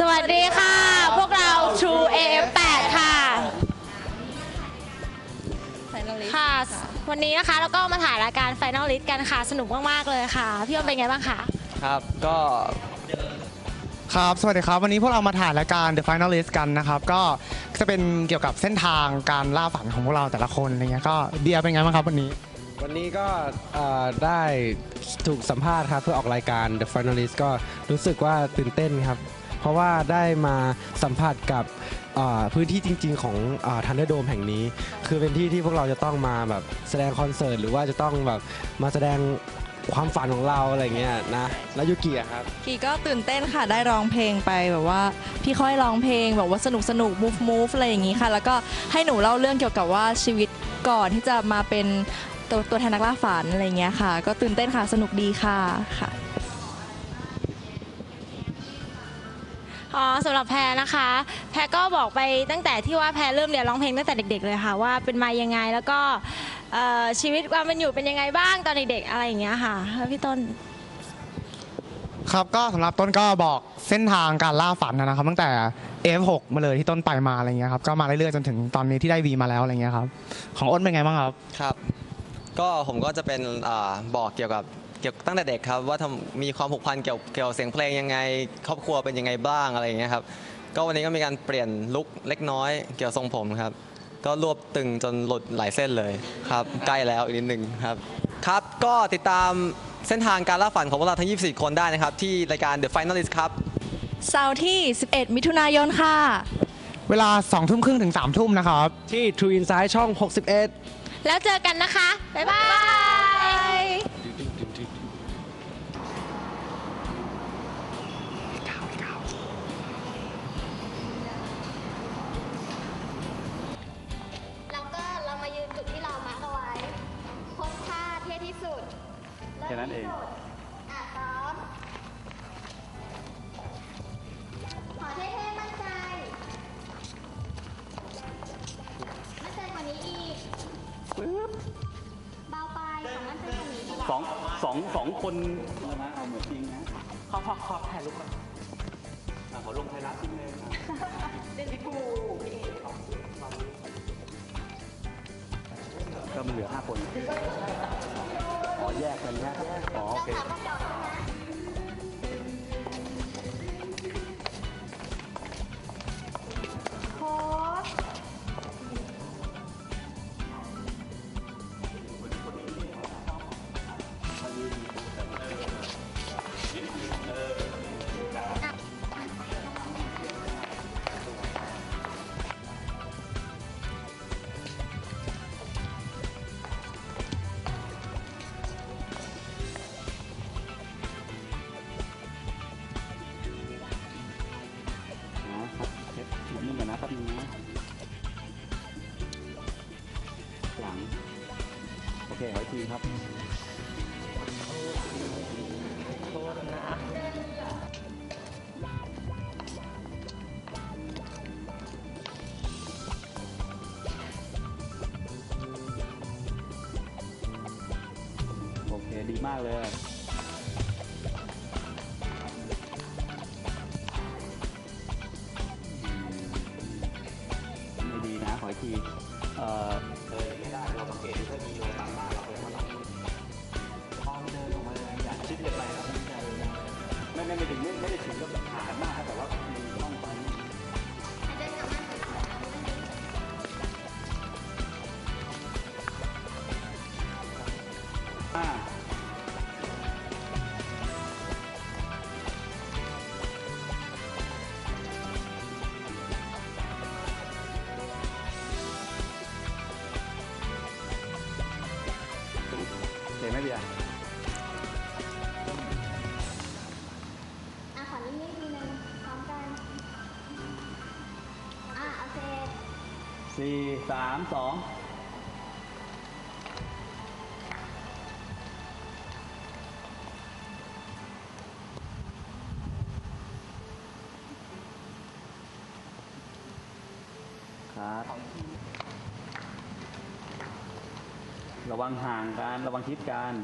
สวัสดีค่ะ พวกเรา True AF8 ค่ะ ค่ะ วันนี้นะคะเราก็มาถ่ายรายการ Final List กันค่ะ สนุกมาก ๆ เลยค่ะ พี่อมเป็นไงบ้างคะ ครับ ก็ ครับ สวัสดีครับ วันนี้พวกเรามาถ่ายรายการ The Finalist กันนะครับ ก็จะเป็นเกี่ยวกับเส้นทางการล่าฝันของพวกเราแต่ละคนอะไรเงี้ย ก็เดียเป็นไงบ้างครับวันนี้ วันนี้ก็เอ่อได้ถูกสัมภาษณ์ครับ เพื่อออกรายการ The Finalist ก็รู้สึกว่าตื่นเต้นครับ เพราะว่าได้มาสัมผัสกับพื้นที่จริง ๆ ของทันเดอร์โดมแห่งนี้ คือเป็นที่ที่พวกเราจะต้องมาแบบแสดงคอนเสิร์ตหรือว่าจะต้องแบบมาแสดงความฝันของเราอะไรเงี้ยนะ แล้วยุกิอะครับกีก็ตื่นเต้นค่ะได้ร้องเพลงไปแบบว่าพี่ค่อยร้องเพลงแบบว่าสนุกสนุก move move อะไรอย่างนี้ค่ะ แล้วก็ให้หนูเล่าเรื่องเกี่ยวกับว่าชีวิตก่อนที่จะมาเป็นตัวตัวแทนนักล่าฝันอะไรเงี้ยค่ะ ก็ตื่นเต้นค่ะสนุกดีค่ะค่ะ อ๋อสำหรับแพรนะคะ แพรก็บอกไปตั้งแต่ที่ว่าแพรเริ่มเรียนร้องเพลงตั้งแต่เด็ก ๆ เลยค่ะ ว่าเป็นมายังไงแล้วก็เอ่อชีวิตความเป็นอยู่เป็นยังไงบ้างตอนเด็กๆอะไรอย่างเงี้ยค่ะแล้วพี่ต้น ครับก็สำหรับต้นก็บอกเส้นทางการล่าฝันนะครับ ตั้งแต่ F6 มาเลยที่ต้นไปมาอะไรเงี้ยครับก็มาเรื่อยๆจนถึงตอนนี้ที่ได้ V มาแล้วอะไรเงี้ยครับของอ้นเป็นไงบ้างครับ ครับ ก็ผมก็จะเป็นอาบอกเกี่ยวกับ เกี่ยวตั้งแต่เด็กครับว่าทำมีความผูกพันเกี่ยวเกี่ยวกับเสียงเพลงยังไง ครอบครัวเป็นยังไงบ้างอะไรอย่างเงี้ยครับก็วันนี้ก็มีการเปลี่ยนลุคเล็กน้อยเกี่ยวกับทรงผมครับ ก็รวบตึงจนหลุดหลายเส้นเลยครับ ใกล้แล้วอีกนิดหนึ่งครับ ครับก็ติดตามเส้นทางการล่าฝันของพวกเราทั้ง 24 คนได้นะครับ ที่รายการ The Finalist ครับเสาร์ที่ 11 มิถุนายนค่ะ เวลา2ทุ่มครึ่งถึง3ทุ่มนะครับ ที่ True Insight ช่อง 61 แล้วเจอกันนะคะ บ๊ายบาย นั้นเองริ่มที่สุดอะซ้อมขอเท่ๆมั่นใจ มั่นใจกว่านี้อีกเบาไปขอมั่นใจกว่านี้อีกสองสองสองคนนะเอาเหมือนจริงนะขอขอขอถ่ายรูปก่อนอะขอลงไทยรัฐจริงเลยก็มันเหลือห้าคน อ๋อแยกกันนะอ๋อโอเค เช็ดนิดนึงก่อนนะครับนึงนะหลัง โอเคขออีกทีครับโทษนะโอเคดีมากเลย เไหมเบียร์อะขอนิ่งๆทีนึงพร้อมกัน อะโอเคสี่สามสอง ระวังห่างกัน ระวังทิศกัน